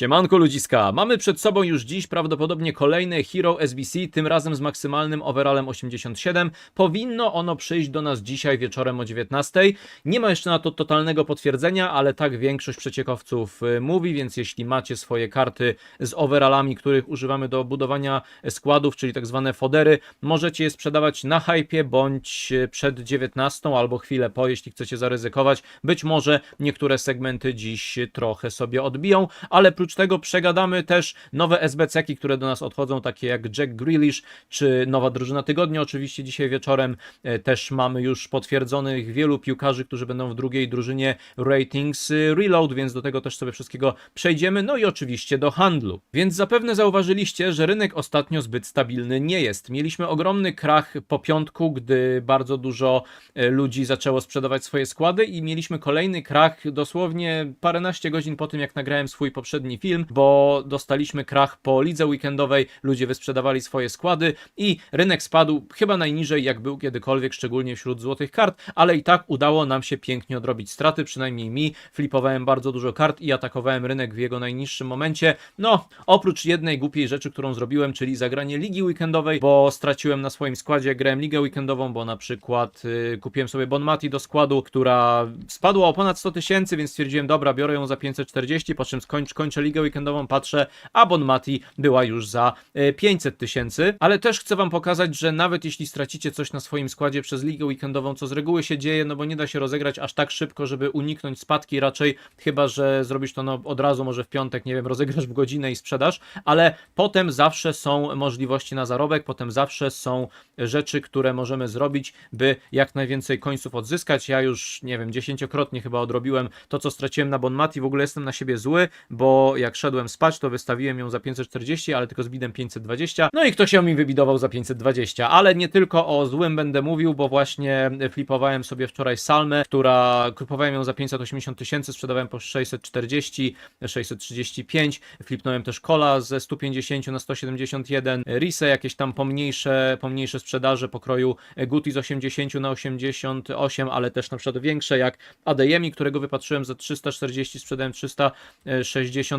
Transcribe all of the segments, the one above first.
Siemanko ludziska, mamy przed sobą już dziś prawdopodobnie kolejne Hero SBC, tym razem z maksymalnym overallem 87. Powinno ono przyjść do nas dzisiaj wieczorem o 19. Nie ma jeszcze na to totalnego potwierdzenia, ale tak większość przeciekowców y, mówi, więc jeśli macie swoje karty z overallami, których używamy do budowania składów, czyli tak zwane fodery, możecie je sprzedawać na hypie bądź y, przed 19 albo chwilę po, jeśli chcecie zaryzykować. Być może niektóre segmenty dziś trochę sobie odbiją, ale prócz tego przegadamy też nowe SBC-ki, które do nas odchodzą, takie jak Jack Grealish, czy nowa drużyna tygodnia, oczywiście dzisiaj wieczorem e, też mamy już potwierdzonych wielu piłkarzy, którzy będą w drugiej drużynie Ratings y, Reload, więc do tego też sobie wszystkiego przejdziemy, no i oczywiście do handlu. Więc zapewne zauważyliście, że rynek ostatnio zbyt stabilny nie jest. Mieliśmy ogromny krach po piątku, gdy bardzo dużo e, ludzi zaczęło sprzedawać swoje składy i mieliśmy kolejny krach dosłownie paręnaście godzin po tym, jak nagrałem swój poprzedni film, bo dostaliśmy krach po lidze weekendowej, ludzie wysprzedawali swoje składy i rynek spadł chyba najniżej, jak był kiedykolwiek, szczególnie wśród złotych kart, ale i tak udało nam się pięknie odrobić straty, przynajmniej mi. Flipowałem bardzo dużo kart i atakowałem rynek w jego najniższym momencie. No, oprócz jednej głupiej rzeczy, którą zrobiłem, czyli zagranie ligi weekendowej, bo straciłem na swoim składzie, grałem ligę weekendową, bo na przykład y, kupiłem sobie Bonmati do składu, która spadła o ponad 100 tysięcy, więc stwierdziłem, dobra, biorę ją za 540, po czym skończ, ligę weekendową, patrzę, a Bonmati była już za y, 500 tysięcy, ale też chcę wam pokazać, że nawet jeśli stracicie coś na swoim składzie przez ligę weekendową, co z reguły się dzieje, no bo nie da się rozegrać aż tak szybko, żeby uniknąć spadki, raczej chyba, że zrobisz to no, od razu, może w piątek, nie wiem, rozegrasz w godzinę i sprzedasz, ale potem zawsze są możliwości na zarobek, potem zawsze są rzeczy, które możemy zrobić, by jak najwięcej końców odzyskać. Ja już, nie wiem, dziesięciokrotnie chyba odrobiłem to, co straciłem na Bonmati. W ogóle jestem na siebie zły, bo jak szedłem spać, to wystawiłem ją za 540, ale tylko z bidem 520. No i ktoś ją mi wybidował za 520, ale nie tylko o złym będę mówił, bo właśnie flipowałem sobie wczoraj Salmę, która kupowałem ją za 580 tysięcy, sprzedawałem po 640, 635. Flipnąłem też Kola ze 150 na 171, Rise jakieś tam pomniejsze, pomniejsze sprzedaże pokroju Guti z 80 na 88, ale też na przykład większe jak Adeyemi, którego wypatrzyłem za 340, sprzedałem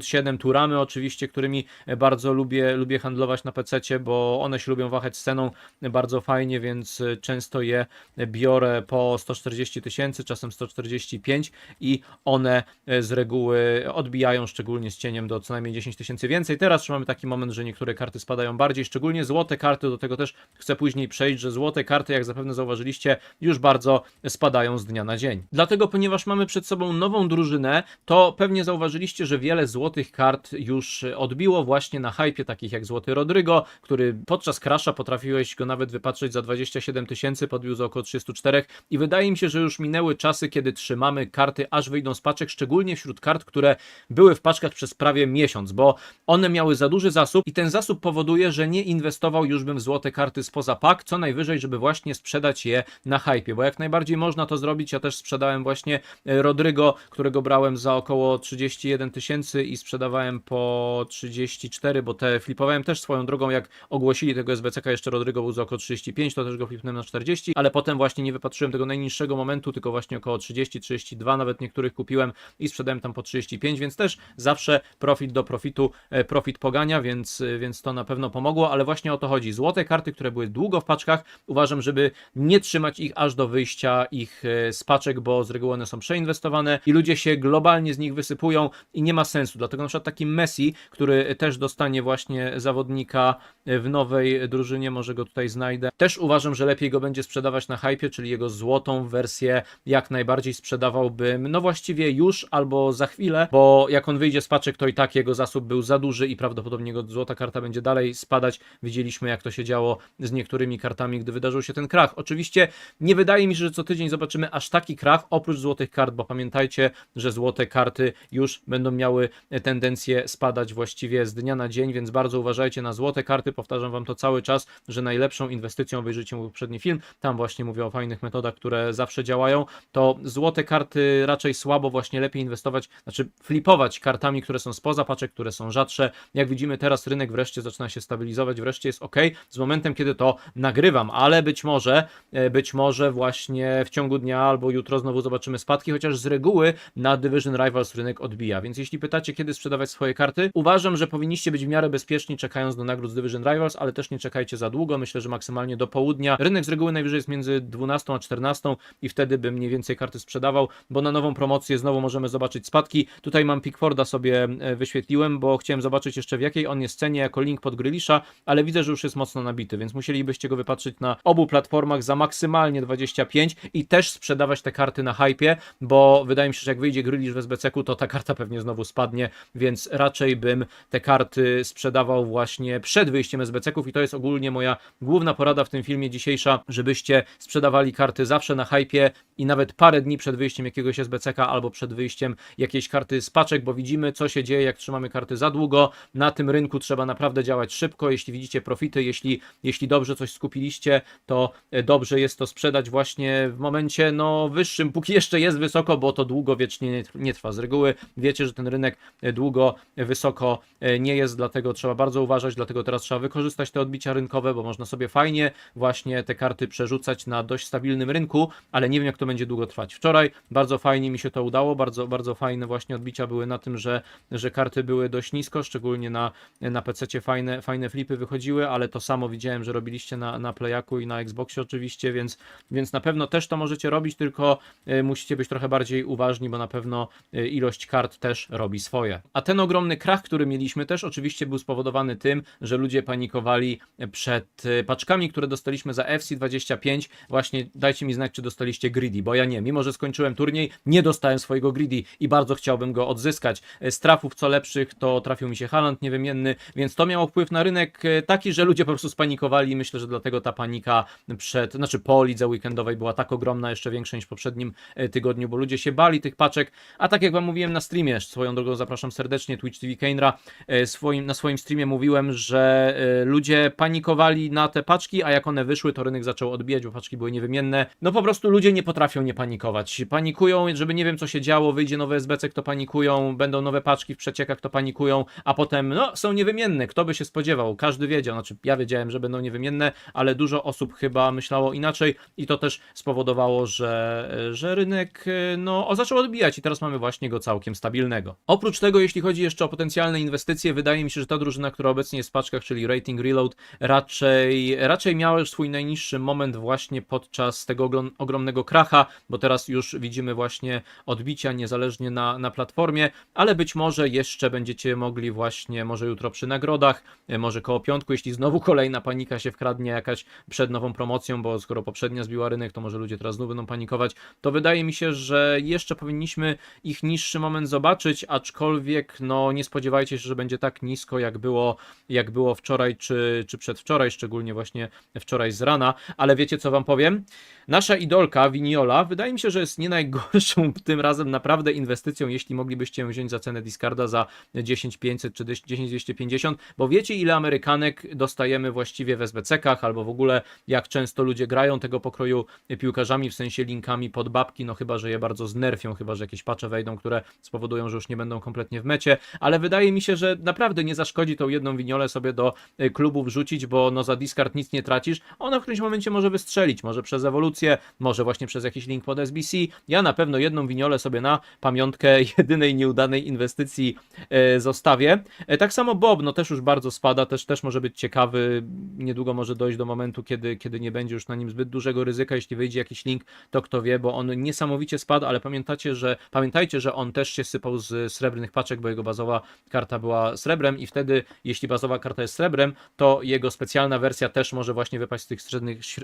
367 Turamy oczywiście, którymi bardzo lubię, lubię handlować na PC, bo one się lubią wahać ceną bardzo fajnie, więc często je biorę po 140 tysięcy, czasem 145 i one z reguły odbijają szczególnie z cieniem do co najmniej 10 tysięcy więcej. Teraz mamy taki moment, że niektóre karty spadają bardziej, szczególnie złote karty, do tego też chcę później przejść, że złote karty, jak zapewne zauważyliście, już bardzo spadają z dnia na dzień. Dlatego, ponieważ mamy przed sobą nową drużynę, to pewnie zauważyliście, że wiele złotych kart już odbiło właśnie na hypie, takich jak Złoty Rodrygo, który podczas crasha potrafiłeś go nawet wypatrzeć za 27 tysięcy, podbił za około 34 i wydaje mi się, że już minęły czasy, kiedy trzymamy karty, aż wyjdą z paczek, szczególnie wśród kart, które były w paczkach przez prawie miesiąc, bo one miały za duży zasób i ten zasób powoduje, że nie inwestował już bym w złote karty spoza pak, co najwyżej, żeby właśnie sprzedać je na hypie, bo jak najbardziej można to zrobić, ja też sprzedałem właśnie e, Rodrygo, którego brałem za około 31 tysięcy i sprzedawałem po 34, bo te flipowałem też swoją drogą, jak ogłosili tego SBCK jeszcze Rodrygo był za około 35, to też go flipnąłem na 40, ale potem właśnie nie wypatrzyłem tego najniższego momentu, tylko właśnie około 30, 32, nawet niektórych kupiłem i sprzedałem tam po 35, więc też zawsze profit do profitu, e, profit pogania, więc, e, więc to na pewno pomogło, ale właśnie o to chodzi. Złote karty, które były długo w paczkach, uważam, żeby nie trzymać ich aż do wyjścia ich e, z paczek, bo z reguły one są przeinwestowane i ludzie się globalnie z nich wysypują i nie ma sensu. Dlatego na przykład taki Messi, który też dostanie właśnie zawodnika w nowej drużynie, może go tutaj znajdę, też uważam, że lepiej go będzie sprzedawać na hypie, czyli jego złotą wersję jak najbardziej sprzedawałbym, no właściwie już albo za chwilę, bo jak on wyjdzie z paczek, to i tak jego zasób był za duży i prawdopodobnie jego złota karta będzie dalej spadać. Widzieliśmy, jak to się działo z niektórymi kartami, gdy wydarzył się ten krach. Oczywiście nie wydaje mi się, że co tydzień zobaczymy aż taki krach, oprócz złotych kart, bo pamiętajcie, że złote karty już będą miały tendencję spadać właściwie z dnia na dzień, więc bardzo uważajcie na złote karty. Powtarzam wam to cały czas, że najlepszą inwestycją, obejrzyjcie mój poprzedni film, tam właśnie mówię o fajnych metodach, które zawsze działają, to złote karty raczej słabo, właśnie lepiej inwestować, znaczy flipować kartami, które są spoza paczek, które są rzadsze. Jak widzimy teraz rynek wreszcie zaczyna się stabilizować, wreszcie jest ok, z momentem kiedy to nagrywam, ale być może, e, być może właśnie w ciągu dnia albo jutro znowu zobaczymy spadki, chociaż z reguły na Division Rivals rynek odbija, więc jeśli pytacie kiedy kiedy sprzedawać swoje karty. Uważam, że powinniście być w miarę bezpieczni, czekając do nagród z Division Rivals, ale też nie czekajcie za długo. Myślę, że maksymalnie do południa. Rynek z reguły najwyżej jest między 12 a 14 i wtedy bym mniej więcej karty sprzedawał, bo na nową promocję znowu możemy zobaczyć spadki. Tutaj mam Pickforda sobie e, wyświetliłem, bo chciałem zobaczyć jeszcze w jakiej on jest cenie jako link pod Grylisza, ale widzę, że już jest mocno nabity, więc musielibyście go wypatrzyć na obu platformach za maksymalnie 25 i też sprzedawać te karty na hypie, bo wydaje mi się, że jak wyjdzie Grylisz w SBC-ku, to ta karta pewnie znowu spadnie, więc raczej bym te karty sprzedawał właśnie przed wyjściem SBC-ków i to jest ogólnie moja główna porada w tym filmie dzisiejsza, żebyście sprzedawali karty zawsze na hypie i nawet parę dni przed wyjściem jakiegoś SBC-ka albo przed wyjściem jakiejś karty z paczek, bo widzimy co się dzieje, jak trzymamy karty za długo. Na tym rynku trzeba naprawdę działać szybko, jeśli widzicie profity, jeśli, jeśli dobrze coś skupiliście, to e, dobrze jest to sprzedać właśnie w momencie no wyższym, póki jeszcze jest wysoko, bo to długo wiecznie nie, trwa. Z reguły wiecie, że ten rynek długo, wysoko e, nie jest, dlatego trzeba bardzo uważać, dlatego teraz trzeba wykorzystać te odbicia rynkowe, bo można sobie fajnie właśnie te karty przerzucać na dość stabilnym rynku, ale nie wiem jak to będzie długo trwać. Wczoraj bardzo fajnie mi się to udało, bardzo, bardzo fajne właśnie odbicia były na tym, że, że karty były dość nisko, szczególnie na, na PC fajne, fajne flipy wychodziły, ale to samo widziałem, że robiliście na, na Playaku i na Xboxie oczywiście, więc, więc na pewno też to możecie robić, tylko e, musicie być trochę bardziej uważni, bo na pewno e, ilość kart też robi swoje. A ten ogromny krach, który mieliśmy też oczywiście był spowodowany tym, że ludzie panikowali przed e, paczkami, które dostaliśmy za FC25. Właśnie dajcie mi znać, czy dostaliście greedy, bo ja nie. Mimo, że skończyłem turniej, nie dostałem swojego greedy i bardzo chciałbym go odzyskać. E, Z trafów co lepszych to trafił mi się Haaland niewymienny, więc to miało wpływ na rynek e, taki, że ludzie po prostu spanikowali myślę, że dlatego ta panika przed, znaczy po lidze weekendowej była tak ogromna, jeszcze większa niż w poprzednim e, tygodniu, bo ludzie się bali tych paczek, a tak jak wam mówiłem na streamie, swoją drogą zapraszam serdecznie, Twitch TV Keinra, e, swoim, na swoim streamie mówiłem, że e, ludzie panikowali na te paczki, a jak one wyszły, to rynek zaczął odbijać, bo paczki były niewymienne. No po prostu ludzie nie potrafią nie panikować. Panikują, żeby nie wiem co się działo, wyjdzie nowe SBC, to panikują, będą nowe paczki w przeciekach, to panikują, a potem no są niewymienne. Kto by się spodziewał? Każdy wiedział, znaczy ja wiedziałem, że będą niewymienne, ale dużo osób chyba myślało inaczej i to też spowodowało, że, że rynek e, no, zaczął odbijać i teraz mamy właśnie go całkiem stabilnego. Oprócz tego, jeśli chodzi jeszcze o potencjalne inwestycje, wydaje mi się, że ta drużyna, która obecnie jest w paczkach, czyli Rating Reload, raczej, raczej miała swój najniższy moment właśnie podczas tego ogrom- ogromnego kracha, bo teraz już widzimy właśnie odbicia niezależnie na, na platformie, ale być może jeszcze będziecie mogli właśnie, może jutro przy nagrodach, e, może koło piątku, jeśli znowu kolejna panika się wkradnie jakaś przed nową promocją, bo skoro poprzednia zbiła rynek, to może ludzie teraz znów będą panikować, to wydaje mi się, że jeszcze powinniśmy ich niższy moment zobaczyć, aczkolwiek no nie spodziewajcie się, że będzie tak nisko, jak było, jak było wczoraj czy, czy przedwczoraj, szczególnie właśnie wczoraj z rana, ale wiecie co wam powiem? Nasza idolka Viniola wydaje mi się, że jest nie najgorszą tym razem naprawdę inwestycją, jeśli moglibyście ją wziąć za cenę Discarda za 10500 czy 10250, bo wiecie ile Amerykanek dostajemy właściwie w SBC-kach albo w ogóle jak często ludzie grają tego pokroju piłkarzami, w sensie linkami pod babki, no chyba, że je bardzo znerfią, chyba, że jakieś patche wejdą, które spowodują, że już nie będą kompletnie w mecie, ale wydaje mi się, że naprawdę nie zaszkodzi tą jedną winiolę sobie do y, klubu wrzucić, bo no za discard nic nie tracisz, ona w którymś momencie może wystrzelić, może przez ewolucję, może właśnie przez jakiś link pod SBC, ja na pewno jedną winiolę sobie na pamiątkę jedynej nieudanej inwestycji e, zostawię. E, tak samo Bob, no też już bardzo spada, też, też może być ciekawy, niedługo może dojść do momentu, kiedy, kiedy nie będzie już na nim zbyt dużego ryzyka, jeśli wyjdzie jakiś link, to kto wie, bo on niesamowicie spadł, ale pamiętacie, że pamiętajcie, że on też się sypał z srebrnych paczek, bo jego bazowa karta była srebrem i wtedy, jeśli bazowa karta jest srebrem, to jego specjalna wersja też może właśnie wypaść z tych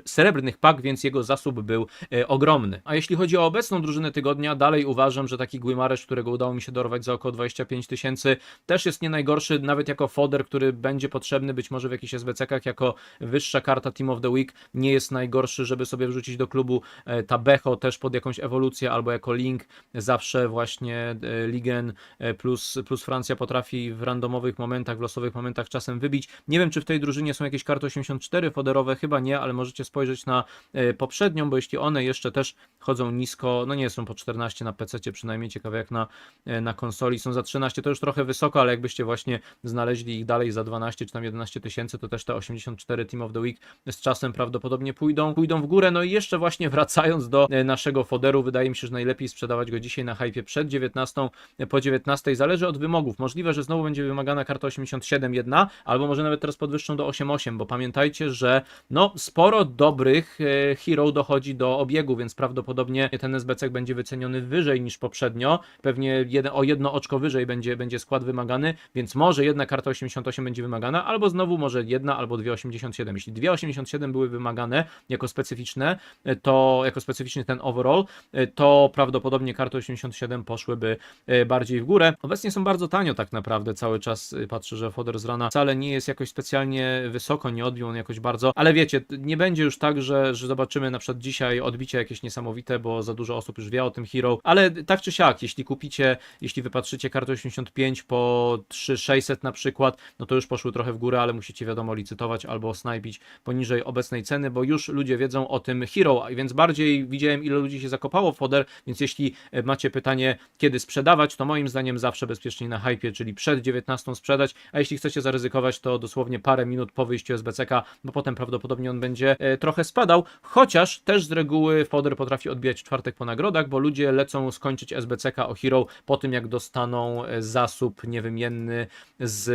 srebrnych, pak, więc jego zasób był e, ogromny. A jeśli chodzi o obecną drużynę tygodnia, dalej uważam, że taki Guimarães, którego udało mi się dorwać za około 25 tysięcy, też jest nie najgorszy, nawet jako foder, który będzie potrzebny być może w jakichś SBC-kach, jako wyższa karta Team of the Week, nie jest najgorszy, żeby sobie wrzucić do klubu e, Tabecho też pod jakąś ewolucję, albo jako link, zawsze właśnie e, Ligen plus, plus Francja potrafi w randomowych momentach, w losowych momentach czasem wybić. Nie wiem, czy w tej drużynie są jakieś karty 84 foderowe, chyba nie, ale możecie spojrzeć na e, poprzednią, bo jeśli one jeszcze też chodzą nisko, no nie są po 14 na PC, przynajmniej ciekawe jak na, e, na konsoli, są za 13, to już trochę wysoko, ale jakbyście właśnie znaleźli ich dalej za 12 czy tam 11 tysięcy, to też te 84 Team of the Week z czasem prawdopodobnie pójdą, pójdą w górę. No i jeszcze właśnie wracając do e, naszego foderu, wydaje mi się, że najlepiej sprzedawać go dzisiaj na hypie przed 19, po 19 19. Zależy od wymogów. Możliwe, że znowu będzie wymagana karta 87 jedna, albo może nawet teraz podwyższą do 88, bo pamiętajcie, że no sporo dobrych e, hero dochodzi do obiegu, więc prawdopodobnie ten SBC będzie wyceniony wyżej niż poprzednio. Pewnie o jedno oczko wyżej będzie, będzie skład wymagany, więc może jedna karta 88 będzie wymagana, albo znowu może jedna albo dwie 87. Jeśli dwie 87 były wymagane jako specyficzne, e, to jako specyficzny ten overall, e, to prawdopodobnie karty 87 poszłyby bardziej w górę. Obecnie są bardzo tanio tak naprawdę, cały czas e, patrzę, że foder z rana wcale nie jest jakoś specjalnie wysoko, nie odbił on jakoś bardzo, ale wiecie, nie będzie już tak, że, że zobaczymy na przykład dzisiaj odbicie jakieś niesamowite, bo za dużo osób już wie o tym hero, ale tak czy siak, jeśli kupicie, jeśli wypatrzycie kartę 85 po 3600 na przykład, no to już poszły trochę w górę, ale musicie wiadomo licytować albo snajpić poniżej obecnej ceny, bo już ludzie wiedzą o tym hero, więc bardziej widziałem ile ludzi się zakopało w foder, więc jeśli e, macie pytanie kiedy sprzedawać, to moim zdaniem zawsze bezpiecznie na hypie, czyli przed 19 sprzedać, a jeśli chcecie zaryzykować, to dosłownie parę minut po wyjściu SBCK, bo potem prawdopodobnie on będzie e, trochę spadał, chociaż też z reguły foder potrafi odbijać czwartek po nagrodach, bo ludzie lecą skończyć SBCK o hero po tym jak dostaną e, zasób niewymienny z,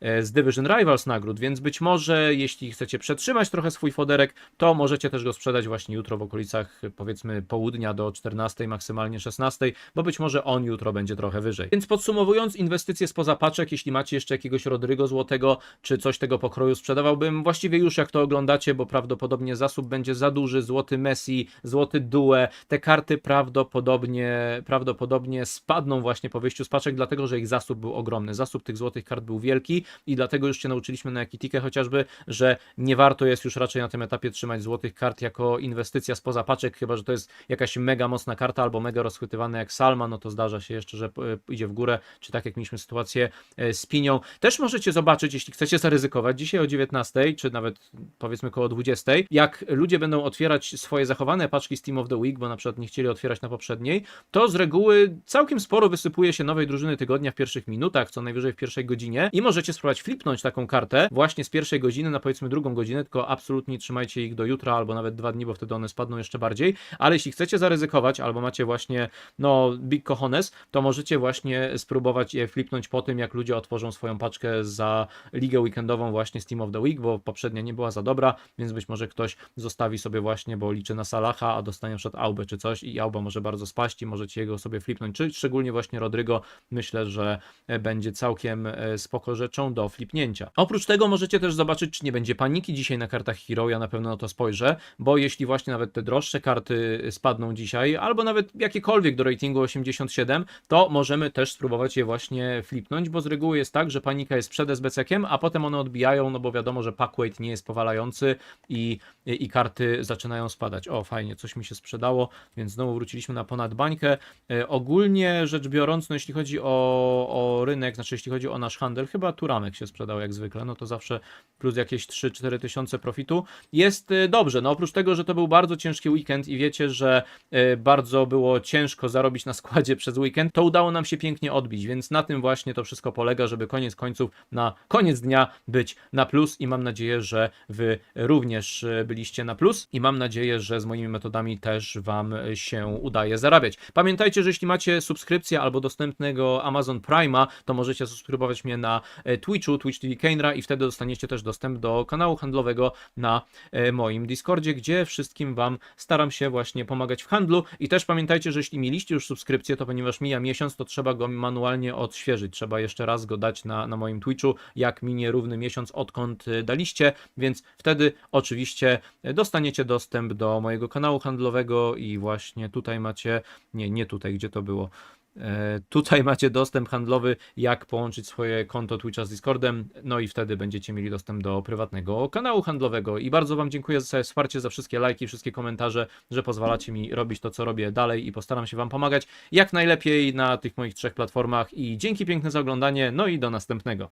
e, z Division Rivals nagród, więc być może jeśli chcecie przetrzymać trochę swój foderek, to możecie też go sprzedać właśnie jutro w okolicach powiedzmy południa do 14, maksymalnie 16, bo być może on jutro będzie trochę wyżej. Więc podsumowując, inwestycje spoza paczek, jeśli macie jeszcze jakiegoś Rodrygo złotego, czy coś tego pokroju sprzedawałbym właściwie już jak to oglądacie, bo prawdopodobnie zasób będzie za duży, złoty Messi, złoty Due, te karty prawdopodobnie, prawdopodobnie spadną właśnie po wyjściu z paczek, dlatego że ich zasób był ogromny. Zasób tych złotych kart był wielki i dlatego już się nauczyliśmy na Ekitikę chociażby, że nie warto jest już raczej na tym etapie trzymać złotych kart jako inwestycja spoza paczek, chyba że to jest jakaś mega mocna karta albo mega rozchwytywana jak Salma, no to zdarza się jeszcze, że e, idzie w górę, czy tak jak mieliśmy sytuację e, z Pinią. Też możecie zobaczyć, jeśli chcecie zaryzykować, dzisiaj o 19, czy nawet powiedzmy koło 20, jak ludzie będą otwierać swoje zachowane paczki Steam of the Week, bo na przykład nie chcieli otwierać na poprzedniej, to z reguły całkiem sporo wysypuje się nowej drużyny tygodnia w pierwszych minutach, co najwyżej w pierwszej godzinie i możecie spróbować flipnąć taką kartę właśnie z pierwszej godziny na powiedzmy drugą godzinę, tylko absolutnie nie trzymajcie ich do jutra albo nawet dwa dni, bo wtedy one spadną jeszcze bardziej, ale jeśli chcecie zaryzykować albo macie właśnie no big cojones, to możecie właśnie spróbować je flipnąć po tym, jak ludzie otworzą swoją paczkę za ligę weekendową właśnie Steam of the Week, bo poprzednia nie była za dobra, więc być może ktoś zostawi sobie właśnie, bo liczy na Salaha, a dostanie przed Aubę czy coś i Auba może bardzo spaść i możecie jego sobie flipnąć, czy szczególnie właśnie Rodrygo, myślę, że będzie całkiem e, spoko rzeczą do flipnięcia. Oprócz tego możecie też zobaczyć, czy nie będzie paniki dzisiaj na kartach Hero, ja na pewno na to spojrzę, bo jeśli właśnie nawet te droższe karty spadną dzisiaj, albo nawet jakiekolwiek do ratingu 87, to możemy też spróbować je właśnie flipnąć, bo z reguły jest tak, że panika jest przed SBC-kiem, a potem one odbijają, no bo wiadomo, że pack weight nie jest powalający i, i, i karty zaczynają spadać. O, fajnie, coś mi się sprzedało, więc znowu wróciliśmy na ponad bańkę. E, ogólnie rzecz biorąc, no jeśli chodzi o, o rynek, znaczy jeśli chodzi o nasz handel, chyba Turamek się sprzedał jak zwykle, no to zawsze plus jakieś 3-4 tysiące profitu. Jest e, dobrze, no oprócz tego, że to był bardzo ciężki weekend i wiecie, że e, bardzo było ciężko zarobić na składzie przez weekend, to udało nam się pięknie odbić, więc na tym właśnie to wszystko polega, żeby koniec końców na koniec dnia być na plus i mam nadzieję, że wy również e, byliście na plus i mam nadzieję, że z moimi metodami też wam się udaje zarabiać. Pamiętajcie, że jeśli macie subskrypcję albo dostępnego Amazon Prime'a, to możecie subskrybować mnie na e, Twitchu, Twitch TV i wtedy dostaniecie też dostęp do kanału handlowego na e, moim Discordzie, gdzie wszystkim wam staram się właśnie pomagać w handlu i też pamiętajcie, że jeśli mieliście już subskrypcję, to ponieważ mija miesiąc, to trzeba go manualnie odświeżyć, trzeba jeszcze raz go dać na, na moim Twitchu, jak minie równy miesiąc odkąd e, daliście, więc wtedy oczywiście dostaniecie dostęp do mojego kanału handlowego i właśnie tutaj macie, nie, nie tutaj, gdzie to było, Tutaj macie dostęp handlowy, jak połączyć swoje konto Twitcha z Discordem, no i wtedy będziecie mieli dostęp do prywatnego kanału handlowego. I bardzo Wam dziękuję za wsparcie, za wszystkie lajki, wszystkie komentarze, że pozwalacie mi robić to, co robię dalej i postaram się Wam pomagać jak najlepiej na tych moich trzech platformach. I dzięki piękne za oglądanie, no i do następnego.